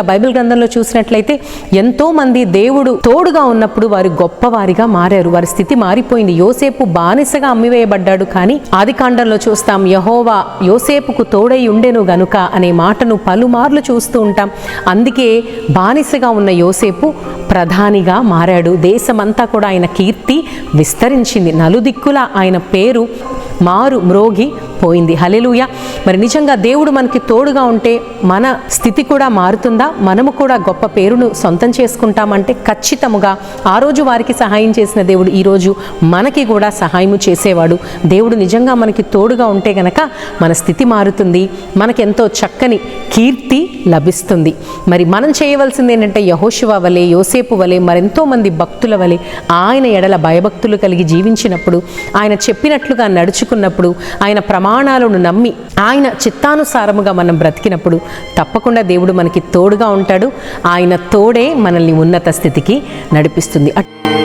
Bible గ్రంథంలో చూసినట్లయితే ఎంతో మంది దేవుడు తోడుగా ఉన్నప్పుడు వారు గొప్పవారిగా మారారు. వారి స్థితి మారిపోయింది. యోసేపు బానిసగా అమ్మివేయబడ్డాడు కానీ ఆది కాండంలో చూస్తాం యహోవా యోసేపుకు తోడై ఉండెను గనుక అనే మాటను పలుమార్లు చూస్తూ ఉంటాం. అందుకే బానిసగా ఉన్న యోసేపు ప్రధానిగా మారాడు. దేశమంతా కూడా ఆయన కీర్తి విస్తరించింది. నలుదిక్కులా ఆయన పేరు మారు మ్రోగి పోయింది. హలెలుయ మరి నిజంగా దేవుడు మనకి తోడుగా ఉంటే మన స్థితి కూడా మారుతుందా? మనము కూడా గొప్ప పేరును సొంతం చేసుకుంటామంటే ఖచ్చితముగా ఆ రోజు వారికి సహాయం చేసిన దేవుడు ఈరోజు మనకి కూడా సహాయము చేసేవాడు. దేవుడు నిజంగా మనకి తోడుగా ఉంటే గనక మన స్థితి మారుతుంది. మనకెంతో చక్కని కీర్తి లభిస్తుంది. మరి మనం చేయవలసింది ఏంటంటే యహోశివ వలె యోసేపు వలె మరెంతో మంది భక్తుల వలె ఆయన ఎడల భయభక్తులు కలిగి జీవించినప్పుడు ఆయన చెప్పినట్లుగా నడుచుకున్నప్పుడు ఆయన ప్రమాణాలను నమ్మి ఆయన చిత్తానుసారముగా మనం బ్రతికినప్పుడు తప్పకుండా దేవుడు మనకి తోడుగా ఉంటాడు. ఆయన తోడే మనల్ని ఉన్నత స్థితికి నడిపిస్తుంది. అట్-